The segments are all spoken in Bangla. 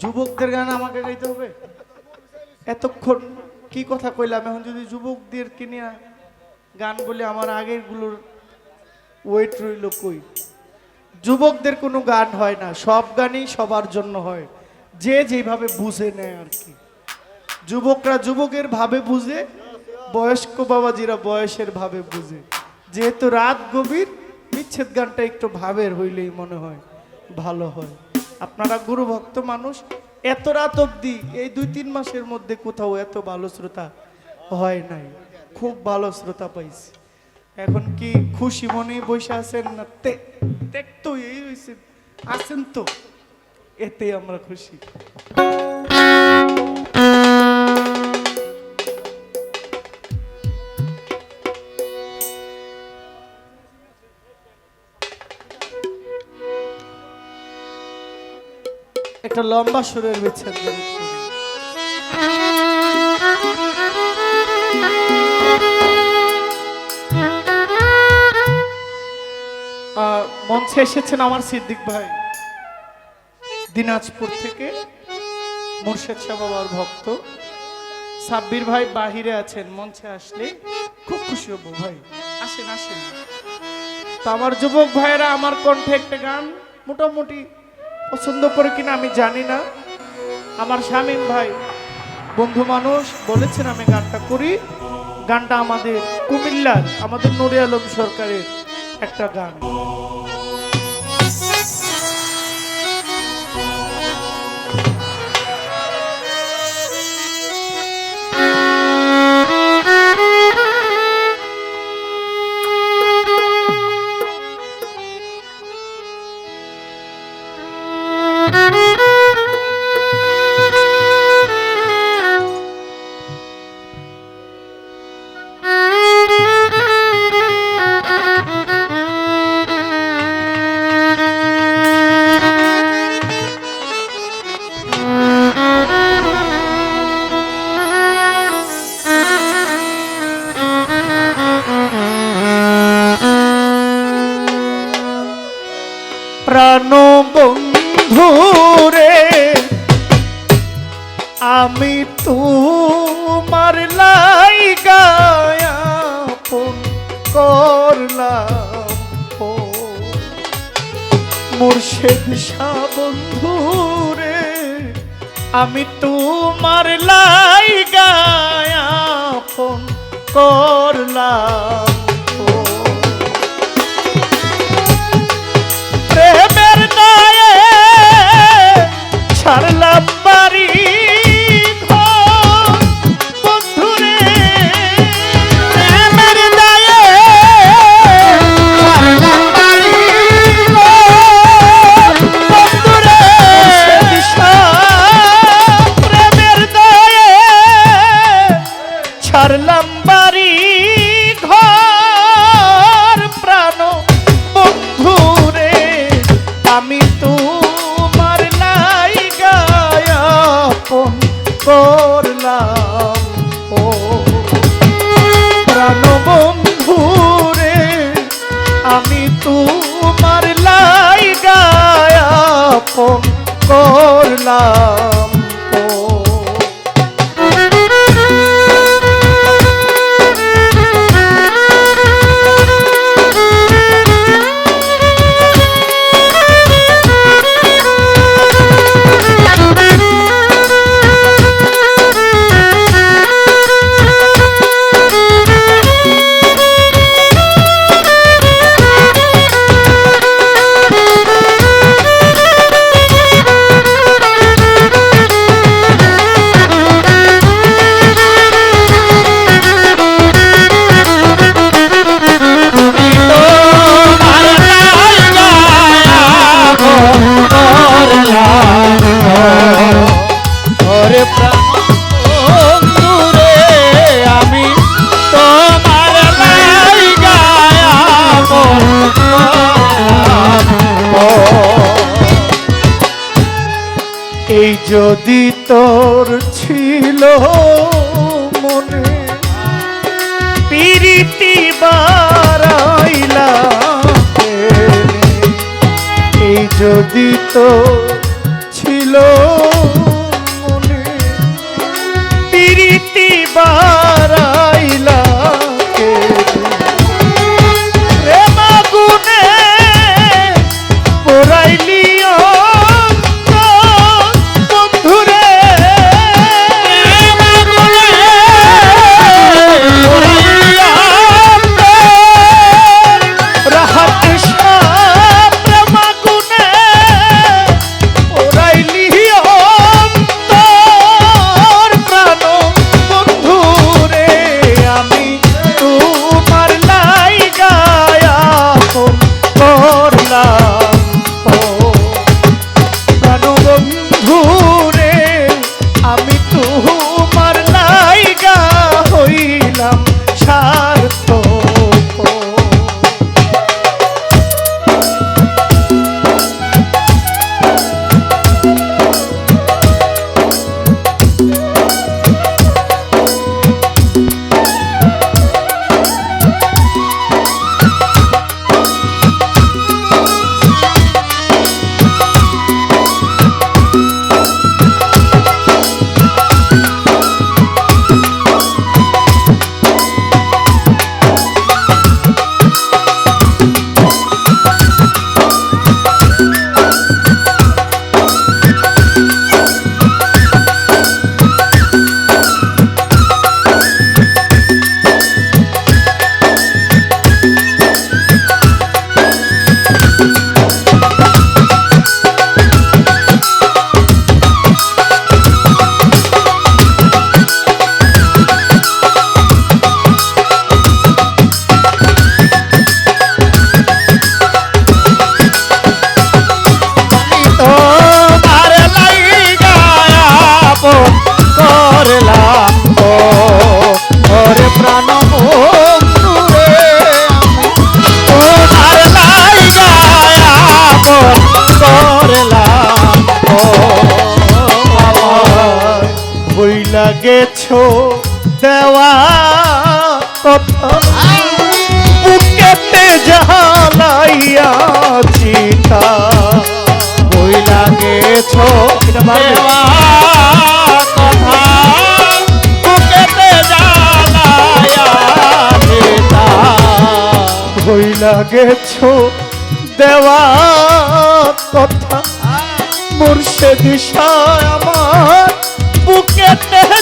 যুবকদের গান আমাকে গাইতে হবে। এতক্ষণ কি কথা কইলাম? এখন যদি যুবকদের কিনিয়া গান বলে, আমার আগেরগুলোর ওয়েট রইল কই? যুবকদের কোনো গান হয় না, সব গানই সবার জন্য হয়। যে যেভাবে বুঝে নেয় আর কি। যুবকরা যুবকের ভাবে বুঝে, বয়স্ক বাবাজিরা বয়সের ভাবে বুঝে। যেহেতু রাত গভীর, বিচ্ছেদ গানটা একটু ভাবের হইলেই মনে হয় ভালো হয়। আপনারা গুরু ভক্ত মানুষ, এত রাত অবধি, এই দুই তিন মাসের মধ্যে কোথাও এত ভালো শ্রোতা হয় নাই। খুব ভালো শ্রোতা পাইছি। এখন কি খুশি মনে বসে আছেন না? দেখতো এই হয়েছে আছেন তো এতে আমরা খুশি। একটা লম্বা সুরের বিচ্ছেদ মঞ্চে এসেছেন আমার সিদ্দিক ভাই। দিনাজপুর থেকে মুর্শেদ শাহ বাবার ভক্ত। সাব্বির ভাই বাহিরে আছেন মঞ্চে আসলে। খুব খুশি হব ভাই। আসেন আসেন। তো আমার যুবক ভাইয়েরা আমার কণ্ঠে একটা গান মোটামুটি পছন্দ করে কিনা আমি জানি না। আমার শামীম ভাই, বন্ধু মানুষ, বলেছেন আমি গানটা করি। গানটা আমাদের কুমিল্লার, আমাদের নুরে আলম সরকারের একটা গান। তোমার লাই গায়াপন করলাম। করলাম এই যদি তোর ছিল মনে পিরিতি বারাইলা এই যদি তোর ছিল হইলা গেছো দেওয়া কথা মুর্শিদ দিশা আমার বুকেতে।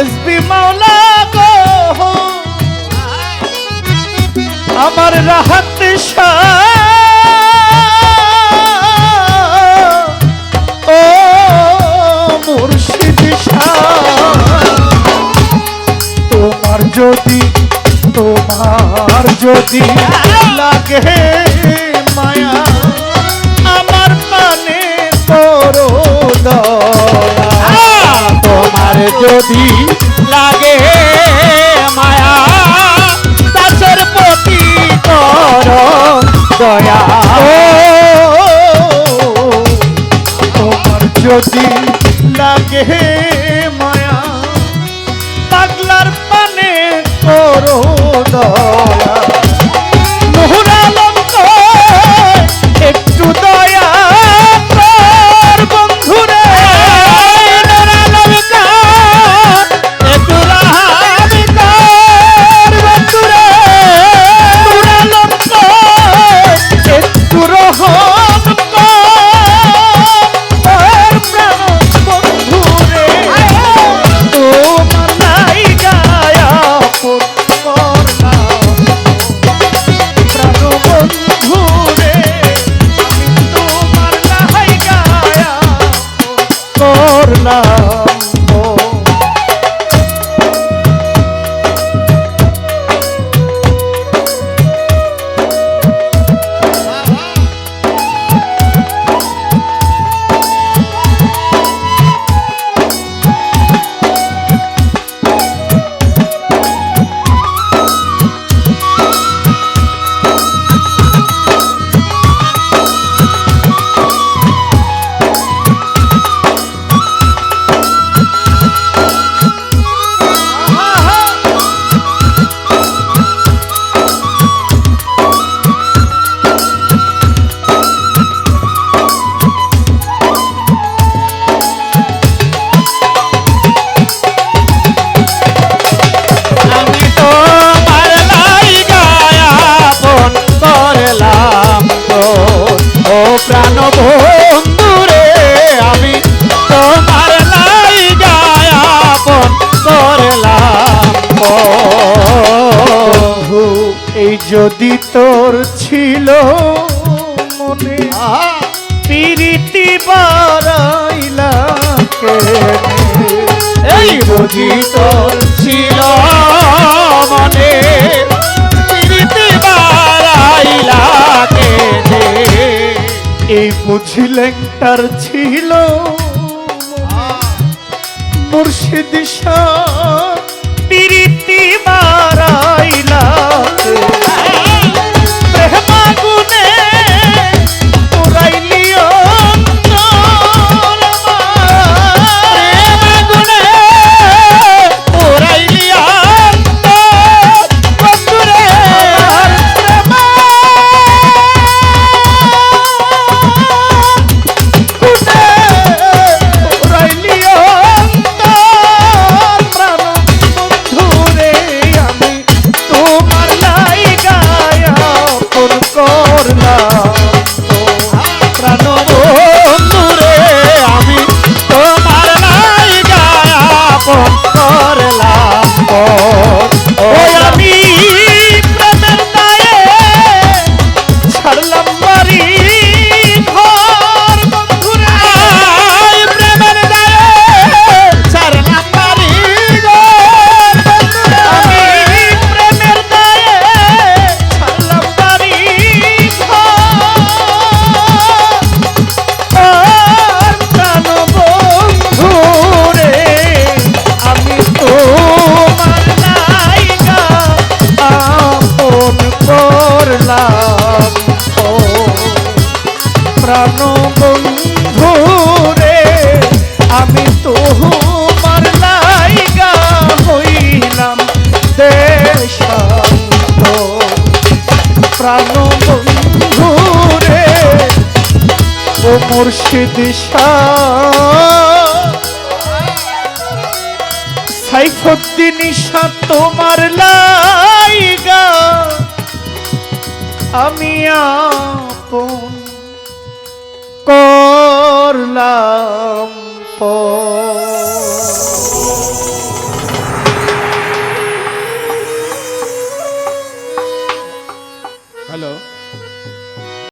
রেসবি মাওলা গো। আমার রাহাত ও মুর্শিদ তোমার যদি তোমার যদি লাগে মায়া আমার মানে করো দয়া। তোমার যদি এই বুঝিলেন তার ছিল। মুর্শিদ পিরিতি মারাইলা মুর্শিদ সাইফুদ্দিন শাহ তোমার লাইগা। আমি আপন করলাম পর